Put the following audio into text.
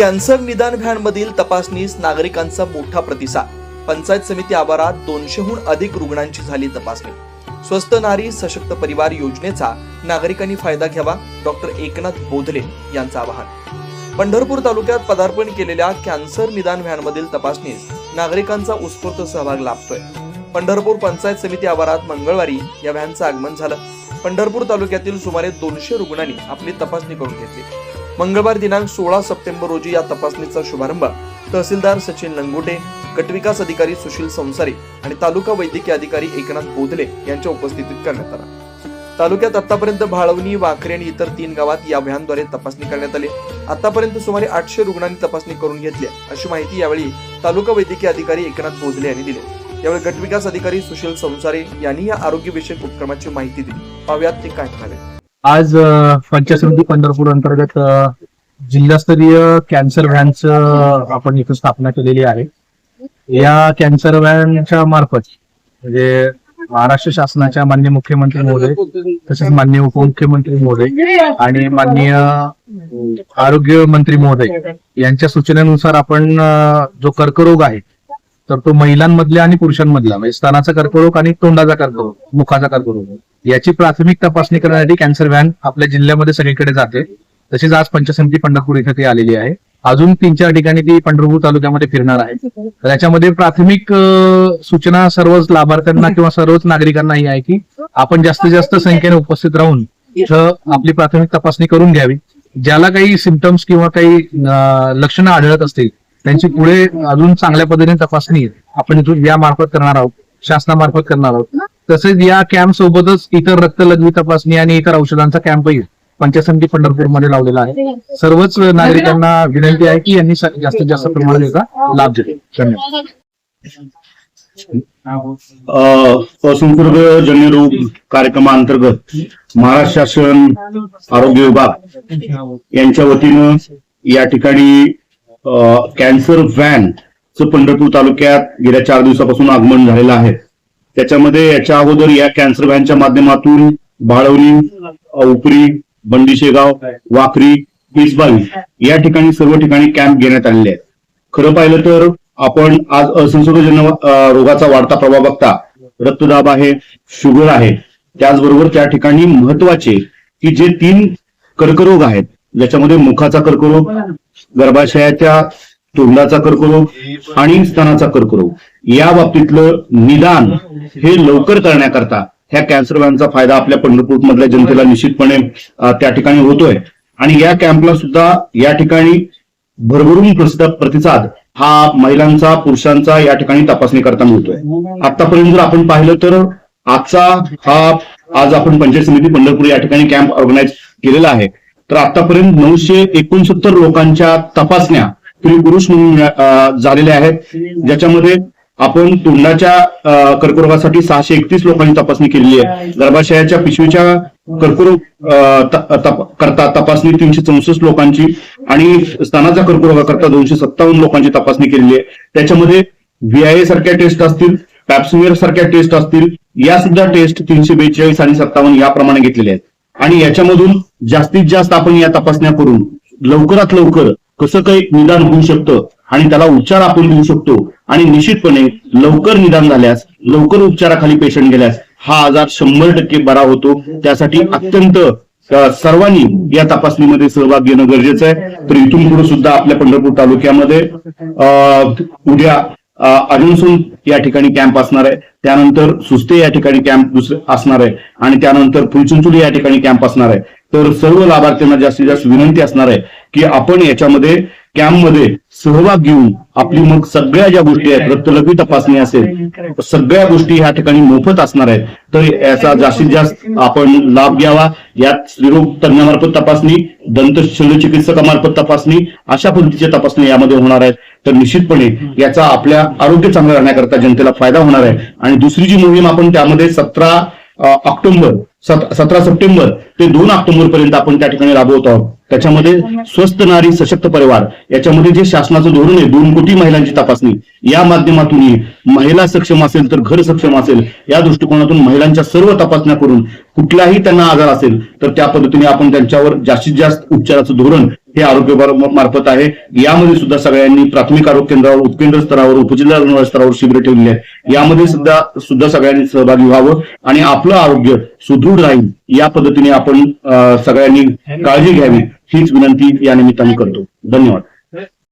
Cancer निदान व्हॅनमधील तपासणीस नागरिकांचा मोठा प्रतिसाद. पंचायत समिती आवारात दोनशेहून अधिक रुग्णांची झाली तपासणी. स्वस्त नारी सशक्त परिवार योजनेचा नागरिकांनी फायदा घ्यावा डॉक्टर एकनाथ बोधले यांचं आवाहन. पंढरपूर तालुक्यात पदार्पण केलेल्या कॅन्सर निदान व्हॅनमधील तपासणीस नागरिकांचा उत्स्फूर्त सहभाग लाभतोय. पंढरपूर पंचायत समिती आवारात मंगळवारी या व्हॅनचं आगमन झालं. पंढरपूर तालुक्यातील सुमारे दोनशे रुग्णांनी आपली तपासणी करून घेतली. मंगळवार दिनांक सोळा सप्टेंबर रोजी या तपासणीचा शुभारंभ. तहसीलदार सचिन लंगोटे गटविकास अधिकारी सुशील संसारी आणि तालुका वैद्यकीय अधिकारी एकनाथ बोधले यांच्या उपस्थितीत करण्यात आला. तालुक्यात आतापर्यंत भाळवणी वाखरे आणि इतर तीन गावात या व्हॅनद्वारे तपासणी करण्यात आली. आतापर्यंत सुमारे आठशे रुग्णांनी तपासणी करून घेतली अशी माहिती यावेळी तालुका वैद्यकीय अधिकारी एकनाथ बोधले यांनी दिली. यावेळी गटविकास अधिकारी सुशील संसारे यांनी या आरोग्यविषयक उपक्रमाची माहिती दिली. पाहुयात ते काय म्हणाले. आज अ, पंचायत समिती पंढरपूर अंतर्गत जिल्हास्तरीय कॅन्सर व्हॅनचं आपण इथं स्थापना केलेली आहे. या कॅन्सर व्हॅनच्या मार्फत म्हणजे महाराष्ट्र शासनाच्या मान्य मुख्यमंत्री महोदय तसेच मान्य उपमुख्यमंत्री महोदय आणि माननीय आरोग्य मंत्री महोदय यांच्या सूचनेनुसार आपण जो कर्करोग आहे तर तो महिलांमधल्या आणि पुरुषांमधला म्हणजे स्तनाचा कर्करोग आणि तोंडाचा कर्करोग मुखाचा कर्करोग. याची प्राथमिक तपासणी करण्यासाठी कॅन्सर व्हॅन आपल्या जिल्ह्यामध्ये सगळीकडे जाते. तसेच आज पंचसमिती पंढरपूर इथे ती आलेली आहे. अजून तीन चार ठिकाणी ती पंढरपूर तालुक्यामध्ये फिरणार आहे. तर याच्यामध्ये प्राथमिक सूचना सर्वच लाभार्थ्यांना किंवा सर्वच नागरिकांना ही आहे की आपण जास्तीत जास्त संख्येने उपस्थित राहून इथं आपली प्राथमिक तपासणी करून घ्यावी. ज्याला काही सिमटम्स किंवा काही लक्षणं आढळत असतील त्यांची पुढे अजून चांगल्या पद्धतीने तपासणी आपण इथून या मार्फत करणार आहोत शासनामार्फत करणार आहोत. तसेच या कॅम्प सोबतच इतर रक्तलघवी तपासणी आणि इतर औषधांचा कॅम्पही पंचायत समिती पंढरपूरमध्ये लावलेला आहे. सर्वच नागरिकांना विनंती आहे की यांनी जास्तीत जास्त प्रमाणात याचा लाभ घ्यावा. धन्यवाद. अ, असंसर्गजन्य रोग कार्यक्रमाअंतर्गत महाराष्ट्र शासन आरोग्य विभाग यांच्या वतीनं या ठिकाणी कॅन्सर व्हॅन चं पंढरपूर तालुक्यात गेल्या चार दिवसापासून आगमन झालेलं आहे. त्याच्यामध्ये याच्या अगोदर या कॅन्सर व्हॅनच्या माध्यमातून बाळवली उपरी बंडीशेगाव वाकरी इसबावी या ठिकाणी सर्व ठिकाणी कॅम्प घेण्यात आलेले आहेत. खरं पाहिलं तर आपण आज असंसर्गजन्य रोगाचा वाढता प्रभाव बघता रक्तदाब आहे शुगर आहे त्याचबरोबर त्या ठिकाणी महत्त्वाचे की जे तीन कर्करोग आहेत ज्याच्यामध्ये मुखाचा कर्करोग गर्भाशयाच्या तोंडाचा कर्करोग आणि स्तनाचा कर्करोग. या बाबतीतलं निदान हे लवकर करण्याकरता ह्या कॅन्सर व्हॅनचा फायदा आपल्या पंढरपूर मधल्या जनतेला निश्चितपणे त्या ठिकाणी होतोय. आणि या कॅम्पला सुद्धा या ठिकाणी भरभरून प्रतिसाद हा महिलांचा पुरुषांचा या ठिकाणी तपासणी करता मिळतोय आतापर्यंत जर आपण पाहिलं तर आजचा हा आज आपण पंचायत समिती पंढरपूर या ठिकाणी कॅम्प ऑर्गनाईज केलेला आहे. तर आतापर्यंत नऊशे एकोणसत्तर लोकांच्या तपासण्या स्त्री पुरुष म्हणून झालेल्या आहेत. ज्याच्यामध्ये आपण तोंडाच्या अं, कर्करोगासाठी सहाशे एकतीस लोकांची तपासणी केलेली आहे. गर्भाशयाच्या पिशवीच्या कर्करोग अं, करता तपासणी तीनशे चौसष्ट लोकांची आणि स्तनाचा कर्करोगाकरता दोनशे सत्तावन्न लोकांची तपासणी केलेली आहे. त्याच्यामध्ये व्हीआयए सारख्या टेस्ट असतील पॅप्समियर सारख्या टेस्ट असतील या सुद्धा टेस्ट तीनशे बेचाळीस आणि सत्तावन्न याप्रमाणे घेतलेल्या आहेत. आणि याच्यामधून जास्तीत जास्त आपण या तपासण्या करून लवकरात लवकर कसं काही निदान होऊ शकतं आणि त्याला उपचार आपण देऊ शकतो आणि निश्चितपणे लवकर निदान झाल्यास लवकर उपचाराखाली पेशंट गेल्यास हा आजार शंभर टक्के बरा होतो. त्यासाठी अत्यंत सर्वांनी या तपासणीमध्ये सहभाग घेणं गरजेचं आहे. तर इथून पुढे सुद्धा आपल्या पंढरपूर तालुक्यामध्ये अ, उद्या अजून अजूनसून या ठिकाणी कॅम्प असणार आहे. त्यानंतर सुस्ते या ठिकाणी कॅम्प दुसरे असणार आहे. आणि त्यानंतर फुलचुंचुली या ठिकाणी कॅम्प असणार आहे. तर सर्व लाभार्थ्यांना जास्तीत जास्त विनंती असणार आहे की आपण याच्यामध्ये कॅम्पमध्ये सहभाग घेऊन आपली मग सगळ्या ज्या गोष्टी आहेत रक्तलघवी तपासणी असेल सगळ्या गोष्टी ह्या ठिकाणी मोफत असणार आहेत. तर याचा जास्तीत जास्त आपण लाभ घ्यावा. यात स्त्रीरोग तज्ञामार्फत तपासणी दंत शल्यचिकित्सकामार्फत तपासणी अशा पद्धतीच्या तपासणी यामध्ये होणार आहेत. तर निश्चितपणे याचा आपल्या आरोग्य चांगलं राहण्याकरता जनतेला फायदा होणार आहे. आणि दुसरी जी मोहीम आपण त्यामध्ये सतरा ऑक्टोबर सतरा सप्टेंबर ते दोन ऑक्टोबर पर्यंत आपण त्या ठिकाणी राबवत आहोत. त्याच्यामध्ये स्वस्त नारी सशक्त परिवार याच्यामध्ये जे शासनाचं धोरण आहे दोन कोटी महिलांची तपासणी या माध्यमातूनही महिला सक्षम असेल तर घर सक्षम असेल या दृष्टिकोनातून महिलांच्या सर्व तपासण्या करून कुठलाही त्यांना आजार असेल तर त्या पद्धतीने आपण त्यांच्यावर जास्तीत जास्त उपचाराचं धोरण हे आरोग्य मार्फत आहे. यामध्ये सुद्धा सगळ्यांनी प्राथमिक आरोग्य केंद्रावर उपकेंद्र स्तरावर उपजिल्हा स्तरावर शिबिर ठेवली आहेत. यामध्ये सुद्धा सुद्धा सगळ्यांनी सहभागी व्हावं आणि आपलं आरोग्य सुदृढ राहील. या पद्धतीने आपण सगळ्यांनी काळजी घ्यावी. हीच विनंती या निमित्ताने करतो. धन्यवाद.